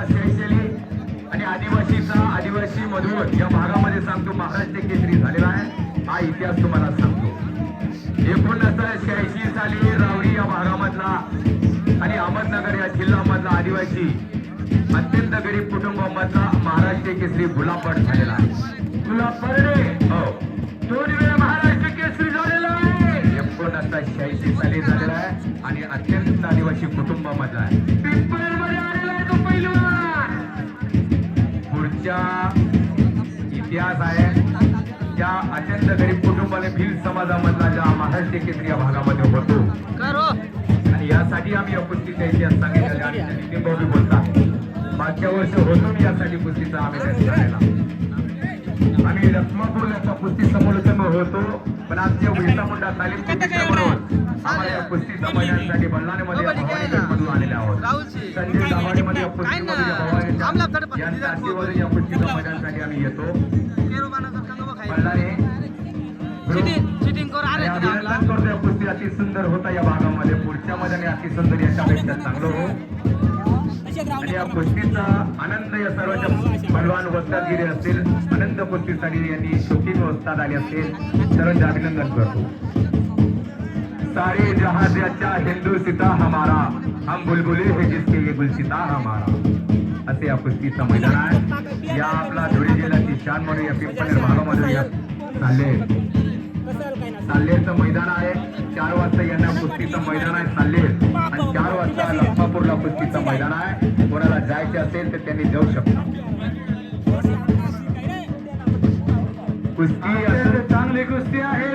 असा शैशली आणि आदिवासीचा आदिवासी मधुर या भागामध्ये सांगतो महाराष्ट्र केसरी झालेला आहे. हा इतिहास तुम्हाला सांगतो. एकोणीसशे शहाऐंशी साली रावरी या भागामधला आणि अहमदनगर या जिल्ह्यामधला आदिवासी अत्यंत गरीब कुटुंबामधला महाराष्ट्र केसरी गुलाबपट झालेला आहे. गुलाबपडे हो. दोन वेळा महाराष्ट्र केसरी झालेला आहे. एकोणीसशे शहाऐंशी साली झालेला आहे आणि अत्यंत आदिवासी कुटुंबामधला आहे. पुढच्या इतिहास आहे त्या अत्यंत गरीब कुटुंबाने भिल समाजामधला ज्या महाराष्ट्र केसरी या भागामध्ये होतो. आणि यासाठी आम्ही या कुस्तीचा इतिहास सांगितलेला आणि नितीन भाऊ बोलतात मागच्या वर्षी होतो मी यासाठी कुस्तीचा आम्ही आम्ही लक्ष्मणपूर याचा कुस्ती समालोचन होतो पण आमच्या विसा मुंडा तालीम कुस्तीच्या म्हणून आम्हाला या कुस्तीच्या मैदानासाठी बल्लानेमध्ये भवानीगडमधून आलेले आहोत. संजय दाभाडेमध्ये या कुस्तीमध्ये या आशीर्वादाने या कुस्तीच्या मैदानासाठी आम्ही येतो अभिनंदन करतो या कुस्ती अति सुंदर होता या भागामध्ये. पुढच्या मैदानी अति सुंदर याच्यापेक्षा चांगलं हो आणि या कुस्तीचा आनंद या सर्वांच्या बलवान वस्तादगिरी असतील. आनंद कुस्तीसाठी यांनी शौकीन वस्ताद आले असतील. सर्वांचे अभिनंदन करतो सारे जहाजाच्या हिंदू सीता हमारा. हम बुलबुले है जिसके ये गुलसिता हमारा. असे या कुस्तीचं मैदान आहे. या आपला धुळे जिल्ह्याची शान म्हणून या पिंपळनेर भागामध्ये या चालले. साल्लेरचं मैदान आहे. चार वाजता यांना कुस्तीचं मैदान आहे साल्लेर आणि चार वाजता लक्ष्मापूरला कुस्तीचं मैदान आहे. कोणाला जायचे असेल तर त्यांनी जाऊ शकता. कुस्ती चांगली कुस्ती आहे